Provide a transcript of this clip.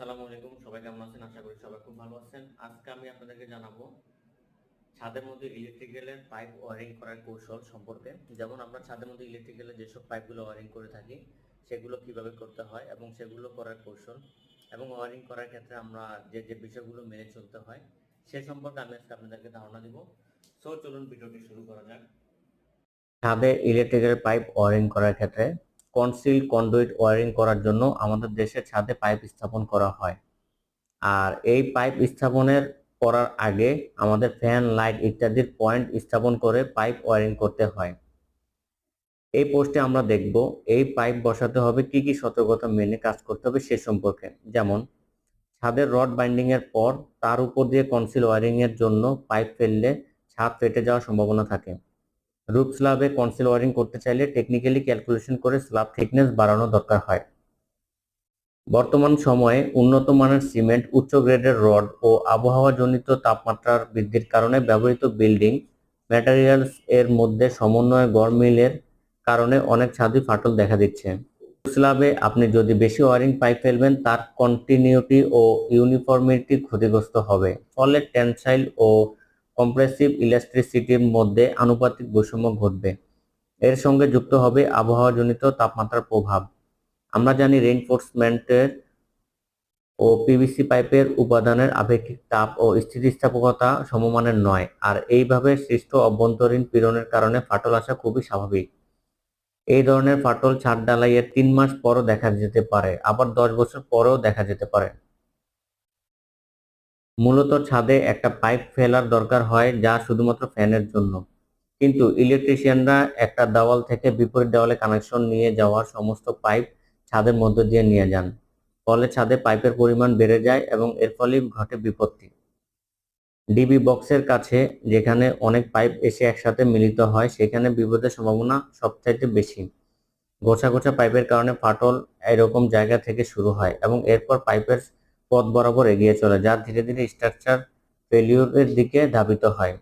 আসসালামু আলাইকুম, সবাই কেমন আছেন? আশা করি সবাই খুব ভালো আছেন। আজকে আমি আপনাদেরকে জানাব ছাদের মধ্যে ইলেকট্রিক্যালের পাইপ ওয়ারিং করার কৌশল সম্পর্কে। যেমন আমরা ছাদের মধ্যে ইলেকট্রিক্যালের যেসব পাইপগুলো ওয়ারিং করে থাকি, সেগুলো কীভাবে করতে হয় এবং সেগুলো করার কৌশল। এবং ওয়ারিং করার ক্ষেত্রে আমরা যে যে বিষয়গুলো মেনে চলতে হয়, সে সম্পর্কে আমি আজকে আপনাদেরকে ধারণা দিব। সো চলুন ভিডিওটি শুরু করা যাক। ছাদে ইলেকট্রিক্যাল পাইপ ওয়ারিং করার ক্ষেত্রে কনসিল কন্ডুইট ওয়ারিং করার জন্য আমাদের দেশে ছাদে পাইপ স্থাপন করা হয়। আর এই পাইপ স্থাপনের করার আগে আমাদের ফ্যান লাইট ইত্যাদির পয়েন্ট স্থাপন করে পাইপ ওয়ারিং করতে হয়। এই পোস্টে আমরা দেখব, এই পাইপ বসাতে হবে কি কি সতর্কতা মেনে কাজ করতে হবে সে সম্পর্কে। যেমন, ছাদের রড বাইন্ডিং এর পর তার উপর দিয়ে কনসিল ওয়ারিং এর জন্য পাইপ ফেললে ছাদ ফেটে যাওয়ার সম্ভাবনা থাকে। রুফ স্ল্যাবে কনসিল ওয়ারিং করতে চাইলে টেকনিক্যালি ক্যালকুলেশন করে স্ল্যাব থিকনেস বাড়ানো দরকার হয়। বর্তমান সময়ে উন্নত মানের সিমেন্ট উচ্চ গ্রেডের রড ও আবহাওয়াজনিত তাপমাত্রার বৃদ্ধির কারণে ব্যবহৃত বিল্ডিং ম্যাটেরিয়ালস এর মধ্যে সমন্বয় গড় মিলের কারণে অনেক ছাদই ফাটল দেখা দিচ্ছে। স্ল্যাবে আপনি যদি বেশি ওয়ারিং পাইপ ফেলবেন, তার কন্টিনিউটি ও ইউনিফর্মিটি ক্ষতিগ্রস্ত হবে। ফলে টেনসাইল ও কম্প্রেসিভ ইলেকট্রিসিটির মধ্যে আনুপাতিক বৈষম্য ঘটবে। এর সঙ্গে যুক্ত হবে আবহাওয়াজনিত তাপমাত্রার প্রভাব। আমরা জানি রেইনফোর্সমেন্টের ও পিভিসি পাইপের উপাদানের আপেক্ষিক তাপ ও স্থিতিস্থাপকতা সমমানের নয়, আর এইভাবে সৃষ্ট অভ্যন্তরীণ পীড়নের কারণে ফাটল আসা খুবই স্বাভাবিক। এই ধরনের ফাটল ছাদ ঢালাইয়ের তিন মাস পরও দেখা যেতে পারে, আবার দশ বছর পরেও দেখা যেতে পারে। মূলত ছাদে একটা পাইপ ফেলার দরকার হয় যা শুধুমাত্র ফ্যানের জন্য। কিন্তু ইলেকট্রিশিয়ানরা একটা দেওয়াল থেকে বিপরীত দেওয়ালে কানেকশন নিয়ে যাওয়ার সমস্ত পাইপ ছাদের মধ্য দিয়ে নিয়ে যান। ফলে ছাদে পাইপের পরিমাণ বেড়ে যায় এবং এর ফলে ঘটে বিপত্তি। ডিবি বক্সের কাছে যেখানে অনেক পাইপ এসে একসাথে মিলিত হয়, সেখানে বিপদের সম্ভাবনা সবচাইতে বেশি। গোছা গোছা পাইপের কারণে ফাটল এরকম জায়গা থেকে শুরু হয় এবং এরপর পাইপের পথ বরাবর এগিয়ে চলে যা ধীরে ধীরে স্ট্রাকচার ফেলিওরের দিকে ধাবিত হয়।